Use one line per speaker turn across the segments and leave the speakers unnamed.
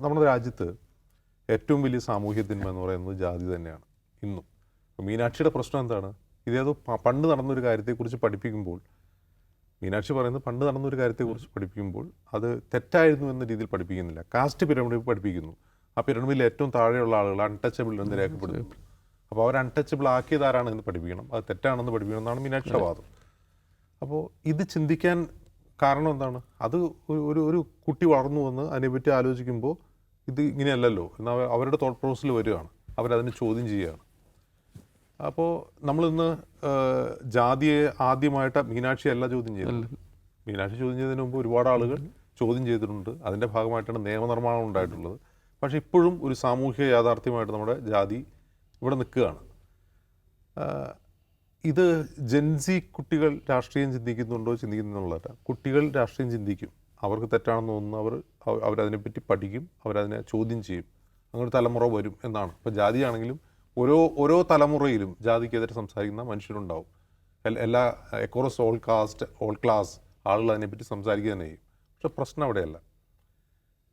നമ്മുടെ രാജ്യത്ത് ഏറ്റവും വലിയ സാമൂഹ്യ തിന്മ എന്ന് പറയുന്നത് ജാതി തന്നെയാണ് ഇന്നും. മീനാക്ഷിയുടെ പ്രശ്നം എന്താണ്? ഇതേതോ പണ്ട് നടന്നൊരു കാര്യത്തെക്കുറിച്ച് പഠിപ്പിക്കുമ്പോൾ മീനാക്ഷി പറയുന്നത് പണ്ട് നടന്നൊരു കാര്യത്തെക്കുറിച്ച് പഠിപ്പിക്കുമ്പോൾ അത് തെറ്റായിരുന്നു എന്ന രീതിയിൽ പഠിപ്പിക്കുന്നില്ല. കാസ്റ്റ് പിരമിഡ് പഠിപ്പിക്കുന്നു. ആ പിരമിഡിൽ ഏറ്റവും താഴെയുള്ള ആളുകൾ അൺടച്ചബിൾ എന്ന് രേഖപ്പെടുത്തുന്നു. അപ്പോൾ അവർ അൺടച്ചബിൾ ആക്കിയത് ആരാണ് എന്ന് പഠിപ്പിക്കണം. അത് തെറ്റാണെന്ന് പഠിപ്പിക്കണം എന്നാണ് മീനാക്ഷിയുടെ വാദം. അപ്പോൾ ഇത് ചിന്തിക്കാൻ കാരണം എന്താണ്? അത് ഒരു ഒരു കുട്ടി വളർന്നു വന്ന് അതിനെപ്പറ്റി ആലോചിക്കുമ്പോൾ ഇത് ഇങ്ങനെയല്ലല്ലോ. എന്ന് അവ- അവരുടെ തോട്ട് പ്രോസസ്സിൽ വരികയാണ്. അവരതിനെ ചോദ്യം ചെയ്യുകയാണ്. അപ്പോൾ നമ്മളിന്ന് ജാതിയെ ആദ്യമായിട്ട് മീനാക്ഷി അല്ല ചോദ്യം ചെയ്തത്. മീനാക്ഷി ചോദ്യം ചെയ്തതിന് മുമ്പ് ഒരുപാട് ആളുകൾ ചോദ്യം ചെയ്തിട്ടുണ്ട്. അതിന്റെ ഭാഗമായിട്ടാണ് നിയമനിർമ്മാണം ഉണ്ടായിട്ടുള്ളത്. പക്ഷേ ഇപ്പോഴും ഒരു സാമൂഹിക യാഥാർത്ഥ്യമായിട്ട് നമ്മുടെ ജാതി ഇവിടെ നിൽക്കുകയാണ്. ഇത് ജെൻസി കുട്ടികൾ രാഷ്ട്രീയം ചിന്തിക്കുന്നുണ്ടോ ചിന്തിക്കുന്നുള്ളതല്ല. കുട്ടികൾ രാഷ്ട്രീയം ചിന്തിക്കും. അവർക്ക് തെറ്റാണെന്ന് തോന്നുന്നു. അവർ അവ- അവരതിനെപ്പറ്റി പഠിക്കും അവരതിനെ ചോദ്യം ചെയ്യും. അങ്ങനെ തലമുറ വരും എന്നാണ്. ഇപ്പോൾ ജാതിയാണെങ്കിലും ഓരോ ഓരോ തലമുറയിലും ജാതിക്കെതിരെ സംസാരിക്കുന്ന മനുഷ്യരുണ്ടാവും. എല്ലാ across all caste all class ആളുകൾ അതിനെപ്പറ്റി സംസാരിക്കുക തന്നെ ചെയ്യും. പക്ഷെ പ്രശ്നം അവിടെയല്ല.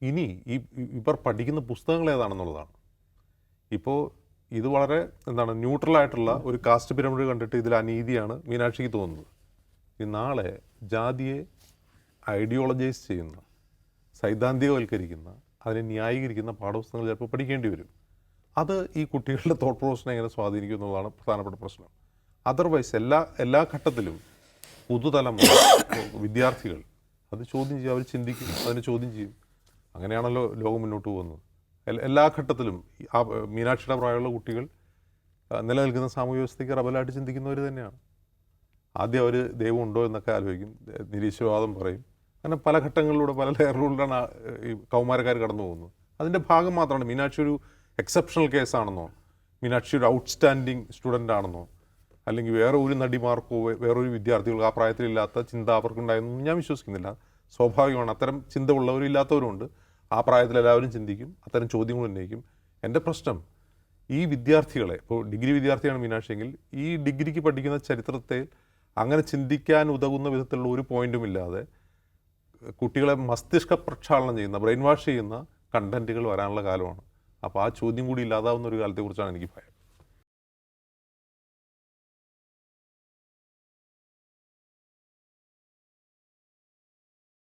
ഇനി ഈ ഇവർ പഠിക്കുന്ന പുസ്തകങ്ങൾ ഏതാണെന്നുള്ളതാണ്. ഇപ്പോൾ ഇത് വളരെ എന്താണ് ന്യൂട്രലായിട്ടുള്ള ഒരു കാസ്റ്റ് പിരമിഡ് കണ്ടിട്ട് ഇതിൽ അനീതിയാണ് മീനാക്ഷിക്ക് തോന്നുന്നത്. നാളെ ജാതിയെ ഐഡിയോളജൈസ് ചെയ്യുന്ന സൈദ്ധാന്തികവൽക്കരിക്കുന്ന അതിനെ ന്യായീകരിക്കുന്ന പാഠപുസ്തകങ്ങൾ ചിലപ്പോൾ പഠിക്കേണ്ടി വരും. അത് ഈ കുട്ടികളുടെ തോട്ട് പ്രൊഫഷനെ എങ്ങനെ സ്വാധീനിക്കും എന്നുള്ളതാണ് പ്രധാനപ്പെട്ട പ്രശ്നം. അതർവൈസ് എല്ലാ എല്ലാ ഘട്ടത്തിലും പുതുതലമുറ വിദ്യാർത്ഥികൾ അത് ചോദ്യം ചെയ്യും അവർ ചിന്തിക്കും അതിനെ ചോദ്യം ചെയ്യും. അങ്ങനെയാണല്ലോ ലോകം മുന്നോട്ട് പോകുന്നത്. എല്ലാ ഘട്ടത്തിലും ആ മീനാക്ഷിയുടെ പ്രായമുള്ള കുട്ടികൾ നിലനിൽക്കുന്ന സാമൂഹ്യ വ്യവസ്ഥയ്ക്ക് റബലായിട്ട് ചിന്തിക്കുന്നവർ തന്നെയാണ്. ആദ്യം അവർ ദൈവം ഉണ്ടോ എന്നൊക്കെ ആലോചിക്കും നിരീശ്വരവാദം പറയും. അങ്ങനെ പല ഘട്ടങ്ങളിലൂടെ പല ലെയറിലൂടെയാണ് ഈ കൗമാരക്കാർ കടന്നു പോകുന്നത്. അതിന്റെ ഭാഗം മാത്രമാണ് മീനാക്ഷി ഒരു എക്സെപ്ഷണൽ കേസാണെന്നോ മീനാക്ഷി ഒരു ഔട്ട്സ്റ്റാൻഡിങ് സ്റ്റുഡന്റ് ആണെന്നോ അല്ലെങ്കിൽ വേറെ ഒരു നടിമാർക്കോ വേറൊരു വിദ്യാർത്ഥികൾക്ക് ആ പ്രായത്തിലില്ലാത്ത ചിന്ത അവർക്കുണ്ടായെന്നൊന്നും ഞാൻ വിശ്വസിക്കുന്നില്ല. സ്വാഭാവികമാണ് അത്തരം ചിന്ത ഉള്ളവരും ഇല്ലാത്തവരും ഉണ്ട് ആ പ്രായത്തിൽ എല്ലാവരും ചിന്തിക്കും അത്തരം ചോദ്യങ്ങൾ ഉന്നയിക്കും. എന്റെ പ്രശ്നം ഈ വിദ്യാർത്ഥികളെ ഇപ്പോൾ ഡിഗ്രി വിദ്യാർത്ഥിയാണ് മീനാക്ഷിയെങ്കിൽ ഈ ഡിഗ്രിക്ക് പഠിക്കുന്ന ചരിത്രത്തെ അങ്ങനെ ചിന്തിക്കാൻ ഉതകുന്ന വിധത്തിലുള്ള ഒരു പോയിന്റും ഇല്ലാതെ കുട്ടികളെ മസ്തിഷ്ക പ്രക്ഷാളനം ചെയ്യുന്ന ബ്രെയിൻ വാഷ് ചെയ്യുന്ന കണ്ടന്റുകൾ വരാനുള്ള കാലമാണ്. അപ്പോൾ ആ ചോദ്യം കൂടി ഇല്ലാതാവുന്ന ഒരു കാലത്തെക്കുറിച്ചാണ് എനിക്ക് ഭയം